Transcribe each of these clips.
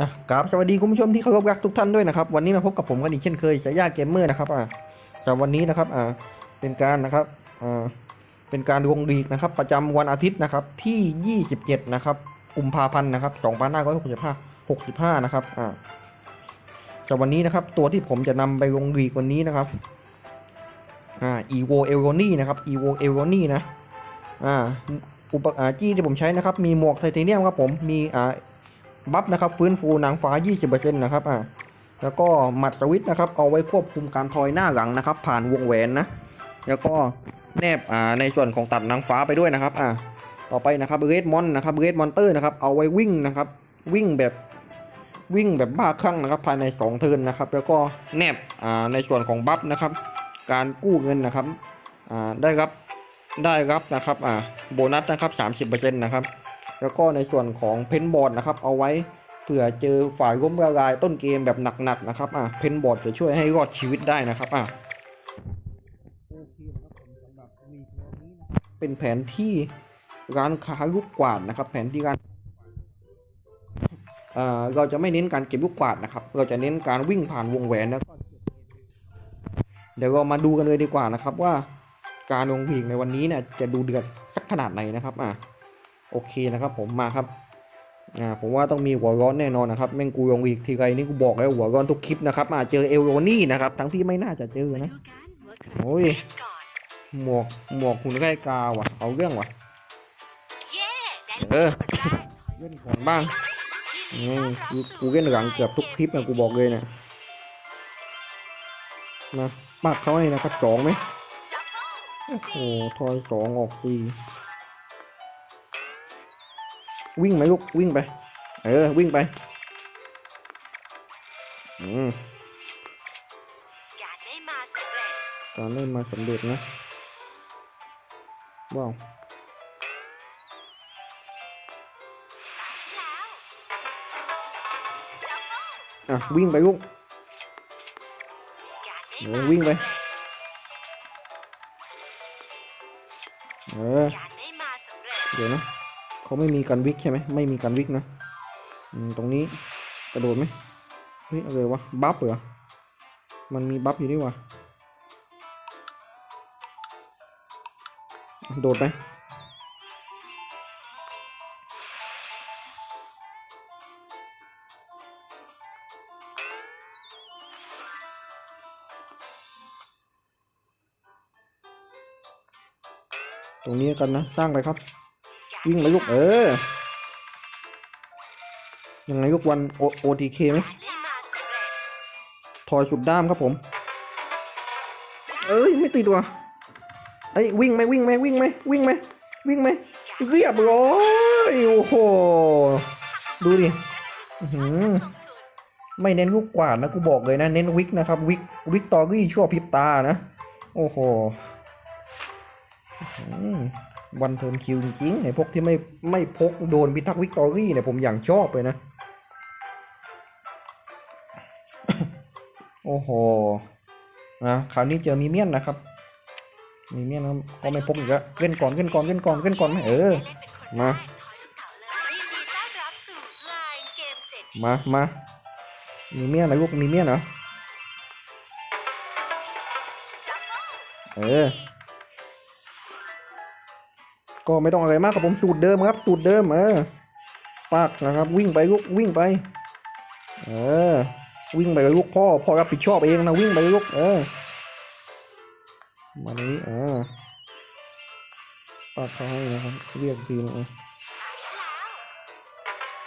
อะกราบสวัสดีคุณผู้ชมที่เคารพรักทุกท่านด้วยนะครับ วันนี้มาพบกับผมกันอีกเช่นเคยสายยาเกมเมอร์นะครับอ่าสำหรับวันนี้นะครับอ่าเป็นการนะครับอ่าเป็นการดวงดีกนะครับ ประจำวันอาทิตย์นะครับที่ 27 นะครับกุมภาพันธ์นะครับ2565 65 นะครับอ่าสำหรับวันนี้นะครับ ตัวที่ผมจะนำไปลงดีกวันนี้นะครับอ่า evo e l o n i นะครับ evo e l o n i นะอ่าอุปกรณ์จี้ที่ผมใช้นะครับ มีหมวกไทเทเนียมครับผมมีอ่า บัฟนะครับฟื้นฟูนางฟ้า 20%นะครับอ่าแล้วก็หมัดสวิตนะครับเอาไว้ควบคุมการทอยหน้าหลังนะครับ ผ่านวงแหวนนะแล้วก็แนบอ่าในส่วนของตัดนางฟ้าไปด้วยนะครับอ่าต่อไปนะครับเรดมอนนะครับเรดมอนเตอร์นะครับเอาไว้วิ่งนะครับวิ่งแบบวิ่งแบบบ้าคลั่งนะครับภายใน 2 เทิร์นนะครับ แล้วก็แนบอ่าในส่วนของบัฟนะครับ การกู้เงินนะครับอ่าได้รับได้รับนะครับอ่าโบนัสนะครับ30%นะครับ แล้วก็ในส่วนของเพนบอร์ดนะครับเอาไว้เผื่อเจอฝ่ายล้มละลายต้นเกมแบบหนักๆนะครับอะเพนบอร์ดจะช่วยให้รอดชีวิตได้นะครับอะโอเคผมสำหรับนี้เป็นแผนที่ร้านค้าลูกกวาดนะครับ แผนที่ร้านเอ่อเราจะไม่เน้นการเก็บลูกกวาดนะครับ เราจะเน้นการวิ่งผ่านวงแหวนแล้วก็เดี๋ยวเรามาดูกันเลยดีกว่านะครับว่าการลงพีกในวันนี้เนี่ยจะดูเดือดสักขนาดไหนนะครับอะ โอเคนะครับผมมาครับอ่าผมว่าต้องมีหัวร้อนแน่นอนนะครับแม่งกูลงอีกทีไรนี่กูบอกแล้วหัวร้อนทุกคลิปนะครับอ่าเจอเอลโรนี่นะครับทั้งที่ไม่น่าจะเจอนะโอ้ยหมวกหมวกคุณไก่กาว่ะเอาเรื่องว่ะเออเล่นก่อนบ้างอืมกูเล่นหลังเกือบทุกคลิปนะกูบอกเลยเนี่ยมาปากเขาให้นะครับสองไหมโอ้โหทอยสองออกสี่ วิ่งไหมลูกวิ่งไป เออวิ่งไป อืมการได้มาสำเร็จการเล่นมาสำเร็จนะว้าวอะวิ่งไปลูกเออวิ่งไป เออเร็จเดี๋ยวนะ เขาไม่มีกันวิกใช่ไหมไม่มีกันวิกนะตรงนี้กระโดดไหมเฮ้ยอะไรวะบัฟเหรอมันมีบัฟอยู่นี่วะโดดไปตรงนี้กันนะ สร้างไปครับ วิ่งไปลูกเออ ยังไงลูกวันโอทีเคไหมการได้มาสำเร็จทอยสุดด้ามครับผม เอ้ยไม่ติดว่ะไอ้ยวิ่งไหมวิ่งไหมวิ่งไหมวิ่งไหมวิ่งไหมเรียบร้อยโอ้โหดูดิอื้อหือไม่เน้นลูกกวาดนะกูบอกเลยนะ เน้นวิกนะครับ วิกวิกตอรี่ชั่วพริบตานะ โอ้โหอื้อหือ วันเทิร์นคิวจริงๆไอ้พวกที่ไม่ไม่พกโดนพิทักษ์วิกตอรี่เนี่ยผมอย่างชอบเลยนะ โอ้โหนะคราวนี้เจอมีเมียนนะครับ มีเมียนก็ไม่พกอีกแล้วเล่นก่อนเล่นก่อนเล่นก่อนเล่นก่อนไหมเออมายินดีต้อนรับสู่ไลน์เกมเศรษฐีมามามีเมียนนะลูกมีเมียนเหรอเออ ก็ไม่ต้องอะไรมากกับผมสูตรเดิมครับ สูตรเดิมเออปากนะครับ วิ่งไปลูกวิ่งไป เออ วิ่งไปลูกพ่อพ่อรับผิดชอบเองนะวิ่งไปลูกเออมานี้เออปากเขาให้นะครับเรียกทีนึงเออ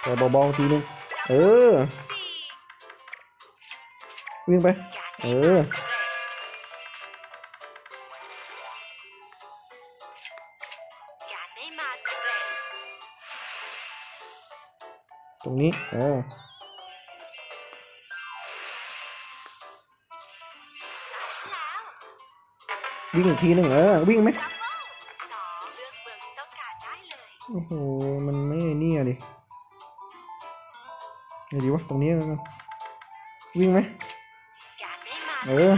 แต่เบาๆทีนึงเออ วิ่งไป เออ รงนี้เออวิ่งอีกทีหนึ่งเออ วิ่งไหมโอ้โห มันไม่เนี่อะดิไงดีวะ ตรงนี้วกันวิ่งไหมเออ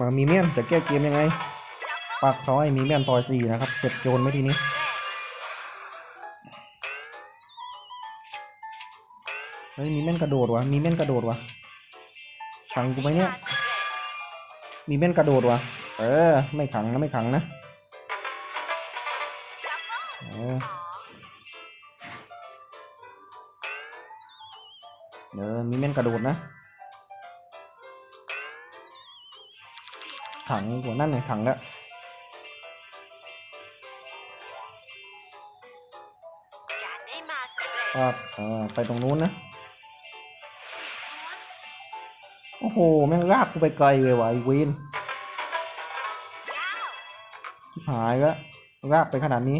มามีเมียนจะแก้เกมยังไง ปักเขาให้มีเมียนต่อยสี่นะครับ เสร็จโจรไหมทีนี้เฮ้ยมีเม่นกระโดดวะมีเม่นกระโดดวะขังกูไหมเนี่ย มีเม่นกระโดดวะเออ ไม่ขังนะไม่ขังนะเออเออมีเม่นกระโดดนะ ขังหัวนั่นเลยขังแล้วการได้มาสำเร็จครับเออไปตรงนู้นนะ โอ้โห แม่งลากกูไปไกลเลยวะไอ้เวนชิบหายแล้วลากไปขนาดนี้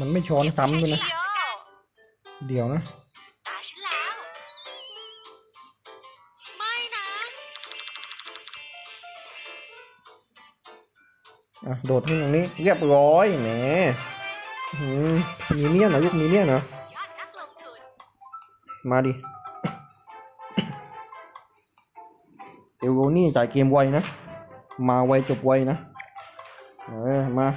มันไม่ช้อนซ้ำด้วยนะเก็บไว้ใช้ชีวิตเดี๋ยวนะตาฉันแล้ว ไม่นะอะโดดขึ้นตรงนี้เรียบร้อยแหมอื้อหือมีเนี่ยนเหรอลูกมีเนี่ยนเหรอยอดนักลงทุนมาดิเอลโกนี่สายเกมไวนะ มาไวจบไวนะ เออมา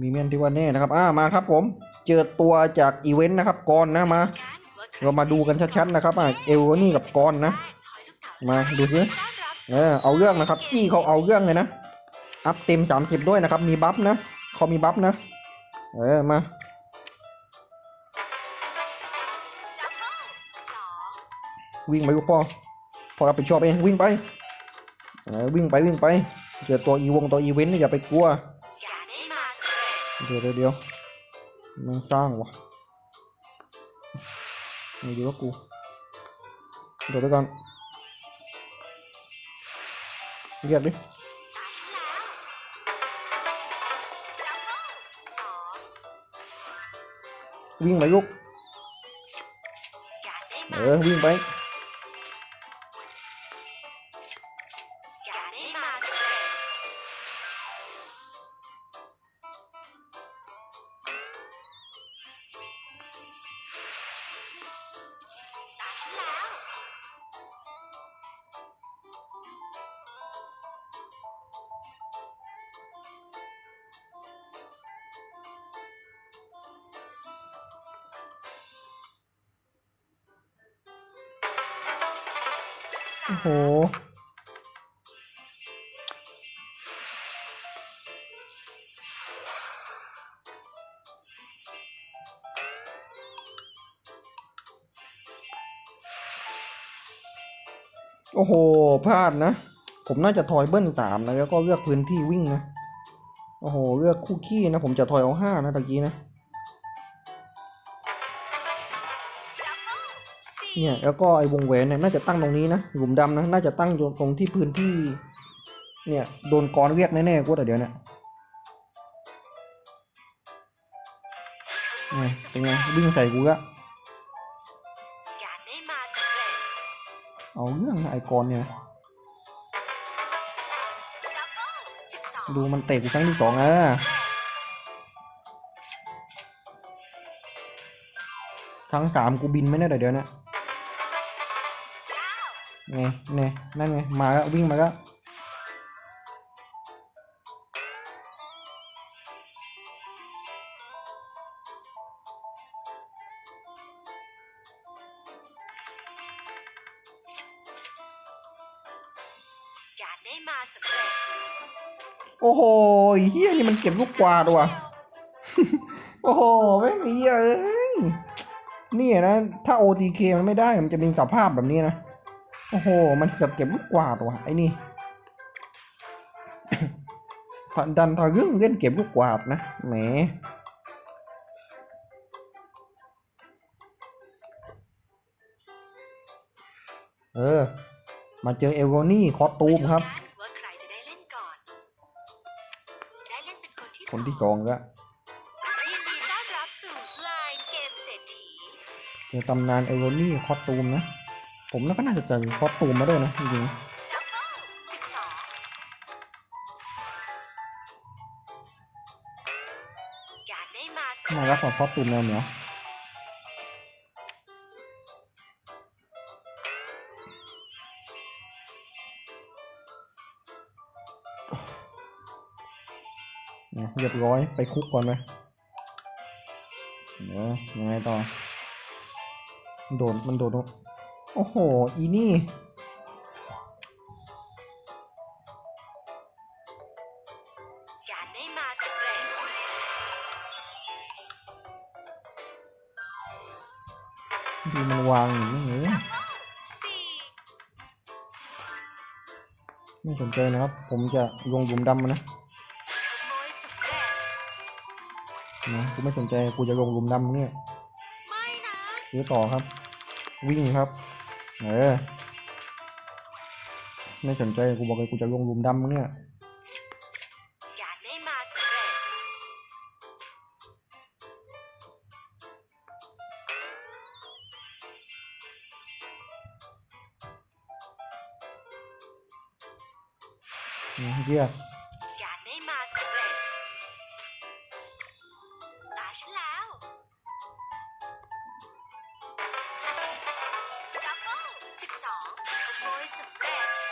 มีเมียนที่ว่าแน่นะครับอ่ามาครับผมเจอตัวจากอีเวนต์นะครับกอนนะมาเรามาดูกันชัดๆนะครับอะเอลนี่กับกอนนะ มาดูสิเออเอาเรื่องนะครับจี้เขาเอาเรื่องเลยนะอัพเต็ม 30 ด้วยนะครับ มีบัฟนะเขามีบัฟนะเออมาวิ่งไปลูกพ่อพ่อรับผิดชอบเองวิ่งไปเออวิ่งไปวิ่งไปเจอตัวอีวงตัวอีเวนต์อย่าไปกลัว เดี๋ยวเดี๋ยวมันสร้างวะไม่ดีว่ากู เดี๋ยวไปก่อนเรียกดิตาฉันแล้วจับเข้าสองวิ่งไปลูกกาได้เอมาอวิ่งไป โอ้โห โอ้โห พลาดนะ ผมน่าจะถอยเบิ้ลสามนะ แล้วก็เลือกพื้นที่วิ่งนะ โอ้โห เลือกคู่ขี้นะ ผมจะถอยเอาห้านะตะกี้นะ เนี่ยแล้วก็ไอ้วงแหวนเนี่ยน่าจะตั้งตรงนี้นะหลุมดำนะน่าจะตั้งอยู่ตรงที่พื้นที่ เนี่ยโดนกรเรียกแน่ๆกูแต่เดี๋ยวเนี่ยเนี่ยเป็นไงวิ่งใส่กูละเอาเรื่องไอ้กรเนี่ยดูมันเตะกูครั้งที่สองอะครั้งสามกูบินไม่ได้เดี๋ยวนะ ไงไงนั่นไง มาแล้ววิ่งมาแล้วการได้มาสำเร็จโอ้โหเฮียนี่มันเก็บลูกกวาดว่ะ โอ้โหแม่งเฮียเอ้ยเนี่ยนะ ถ้า OTK มันไม่ได้ มันจะเป็นสภาพแบบนี้นะ โอ้โห มันเสือกเก็บลูกกวาดว่ะไอ้นี่ฝันดันทะยึ่งเล่นเก็บลูกกวาดนะ แหม เออ มาเจอเอลโกนี่คอตูมครับ คนที่สองก็เจอตำนานเอลโกนี่คอตูมนะ ผมน่าก็น่าจะใส่คอสตูมมาด้วยนะจริงดับเบิลสิบสองการได้มาสำๆน่าเร็รัจกกว่าคอสตูมแนวเหนือเนี่ยเรียบร้อยไปคุกก่อนไหมเดี๋ยวยังไงต่อ โดดมันโดดลง โอ้โห อีนี่กาได้มาสำเร็จดูมันวางอยู่นี่เองดับเบิลสี่ไม่สนใจนะครับ ผมจะลงหลุมดำมันนะนะกูไม่สนใจ กูจะลงหลุมดำเนี่ยซื้อต่อครับ วิ่งครับ เออ ไม่สนใจกูบอกเลยกูจะลงหลุมดำมันเนี่ยการได้มาสำเร็จอืมเรีย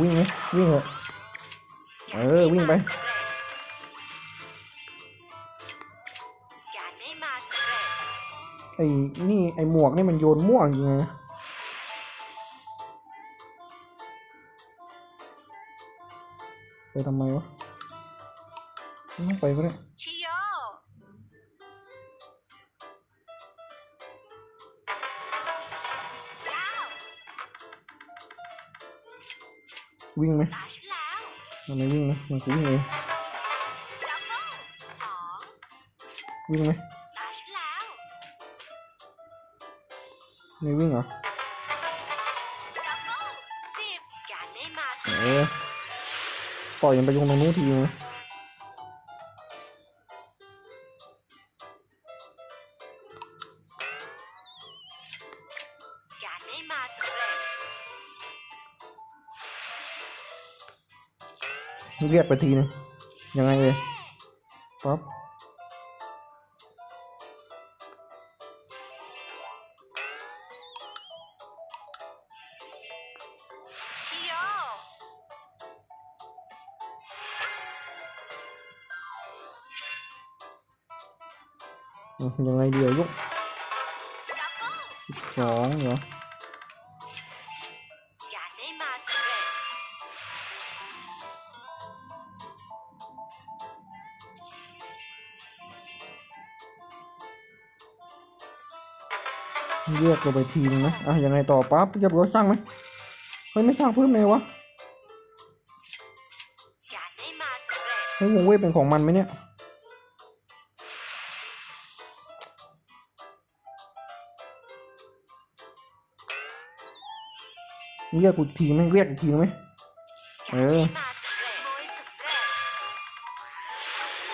วิ่งไหมวิ่งเหรอเออ วิ่งไปไอ้นี่ไอ้หมวกนี่มันโยนม่วงจริงๆนะไปทำไมวะไม่ต้องไปก็ได้ วิ่งไหมตาฉันแล้วมันไม่วิ่งนะมันกูวิ่งเลยดับเบิลสองวิ่งไหมตาฉันแล้วไม่วิ่งเหรอดับเบิลสิบการได้มาสำเอเร็จอปล่อยมันไปลงตรงนู้นทีนึงนะ เรียกไปทีนึงยังไงเลยปั๊บชิโยอืมยังไงเดียวยุกดับเบิลสิบสองเหรอ เรียกเราไปทีนึงนะ อะยังไงต่อปั๊บเรียบร้อยสร้างไหมเฮ้ยไม่สร้างเพิ่มเลยวะเร็จเฮ้ยวงเวทเป็นของมันไหมเนี่ยเรียกกูทีไหมเรียกอีกทีไหมเออการได้มาสำเร็จขโมยสำเร็จตาฉั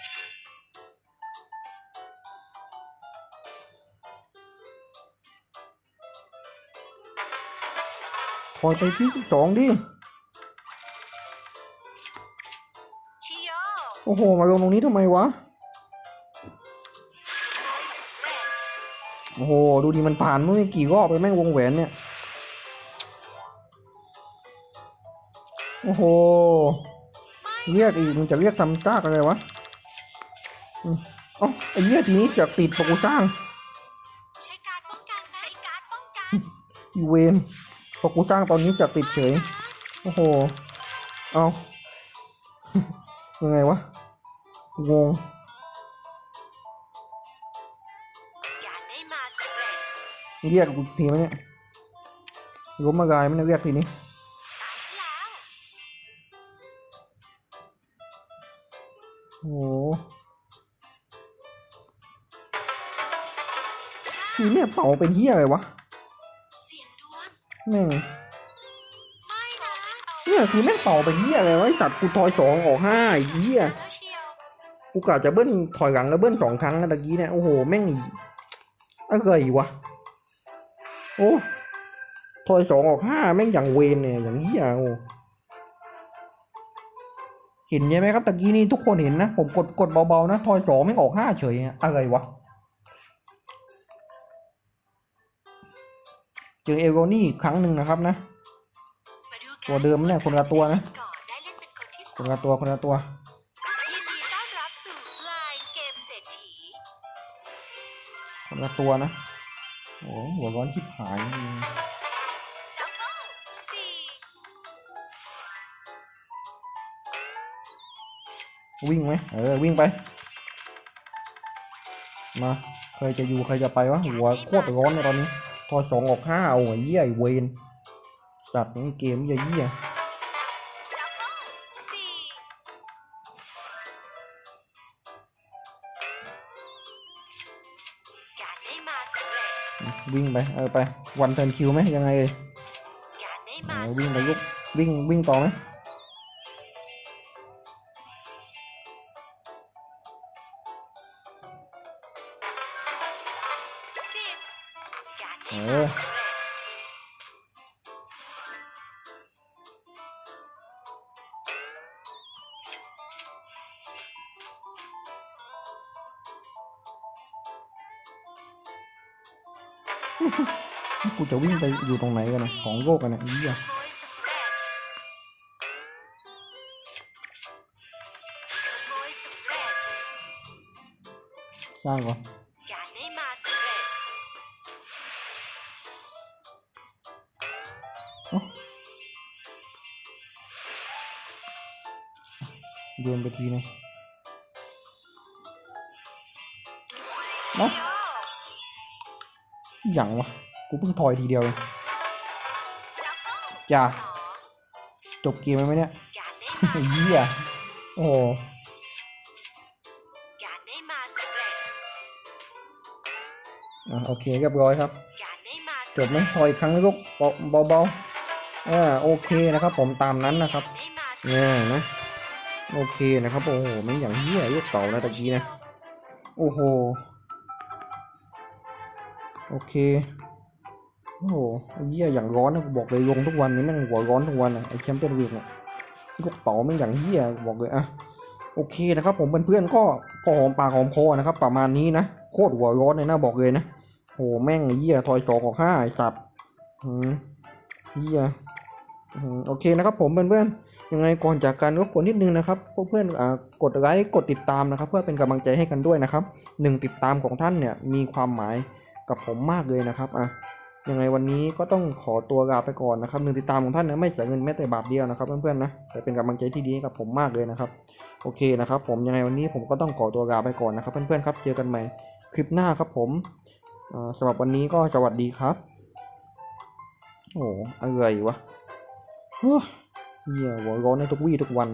น ล้วอืมอีนี่คอยไปที่สิบสองดิชิโยโอ้โห มาลงตรงนี้ทำไมวะขโมยสำเร็จโอ้โห ดูดิมันผ่านไม่กี่รอบไปแม่งวงแหวนเนี่ย โอ้โห เรียกอีกมันจะเรียกทำซากอะไรวะอืมเอ๋อไอ้เรียกทีนี้เสือกติดปะกูสร้าง ใช้การป้องกันนะใช้การป้องกันอีเวน พอกูสร้างตอนนี้เสือกติดเฉย โอ้โห เอายังไงวะ งง เรียกกูทีไหมเนี่ยล้มมากายไม่ได้เรียกทีนี้โอ้โหทีเนี่ยเป่าเป็นเหี้ยอะไรวะเสียวง แม่งไม่นะเนี่ยคือแม่งเป่าเป็นเหี้ยอะไรวะไอสัตว์กูทอยสองออกห้าไอ้เหี้ยแล้วเชียวกูกะจะเบิ้ลถอยหลังแล้วเบิ้ลสองครั้งนะตะกี้เนี่ยโอ้โหแม่งอะไรวะโอ้ถอยสองออกห้าแม่งอย่างเวนเนี่ยอย่างเหี้ยโอ้เห็นใช่ไหมครับตะกี้นี่ทุกคนเห็นนะผมกดกดเบาๆนะทอยสองแม่งออกห้าเฉยอะอะไรวะ เจอเอโกนี่ครั้งหนึ่งนะครับนะตัวเดิมเนี่ยคนละตัวนะคนละตัวคนละตัวคนละตัวนะโอ้หัวร้อนชิบหายวิ่งไหมเออวิ่งไป มาใครจะอยู่ใครจะไปวะหัวโคตรร้อนเลยตอนนี้ อสองออกห้าเอาหัวเยี่ยไอเวนสัตว์เกมเยี่ยเยี่ยวิ่งไปเออไปวันเทิร์นคิวไหมยังไงเออวิ่งไปเร็จลุกวิ่งวิ่งต่อไหม จะวิ่งไปอยู่ตรงไหนกันนะของโลกกันนะไอ้เยี่ยสำเร็จขโมยสำเร็จสร้างก่อนการได้มาสำเร็จโยนไปทีนึงเนาะอย่างวะ กูเพิ่งถอยทีเดียวเองจ้าจบเกมไหมเนี่ยการได้ไอ้มาเหี้ยโอ้โหการได้มาสำเร็จอะโอเคเรียบร้อยครับ จบไหมพออีกครั้งลูกเบาเบาๆอ่าโอเคนะครับ ผมตามนั้นนะครับเนี่ยนะโอเคนะครับโอ้โหไม่อย่างเหี้ยยกเต่านะตะกี้นะโอ้โหโอเค โอ้โหเหี้ยอย่างร้อนนะบอกเลยลงทุกวันนี้แม่งหัวร้อนทุกวันอะไอ้แชมเปี้ยนวีกเนี่ยยกเต่าแม่งอย่างเหี้ยบอกเลยอะโอเคนะครับผมเพื่อนๆก็พอหอมปากหอมคอนะครับ ประมาณนี้นะโคตรหัวร้อนเลยนะบอกเลยนะโหแม่งเหี้ยทอยสองออกห้าไอ้สัตว์อืมเหี้ยอืมโอเคนะครับผมเพื่อนๆยังไงก่อนจากกันก็กดนิดนึงนะครับพวกเพื่อนอกดไลค์กดติดตามนะครับ เพื่อเป็นกำลังใจให้กันด้วยนะครับหนึ่งติดตามของท่านเนี่ยมีความหมายกับผมมากเลยนะครับอะ ยังไงวันนี้ก็ต้องขอตัวลาไปก่อนนะครับหนึ่งติดตามของท่านนี่ยไม่เสียเงินแม้แต่บาทเดียวนะครับเพื่อนๆนะแต่เป็นกำลังใจที่ดีกับผมมากเลยนะครับโอเคนะครับ ผมยังไงวันนี้ผมก็ต้องขอตัวลาไปก่อนนะครับ เพื่อนๆครับเจอกันใหม่คลิปหน้าครับผมสำหรับวันนี้ก็สวัสดีครับ โอ้อะไรวะเฮ้ยหัวร้อนในทุกวี่ทุกวัน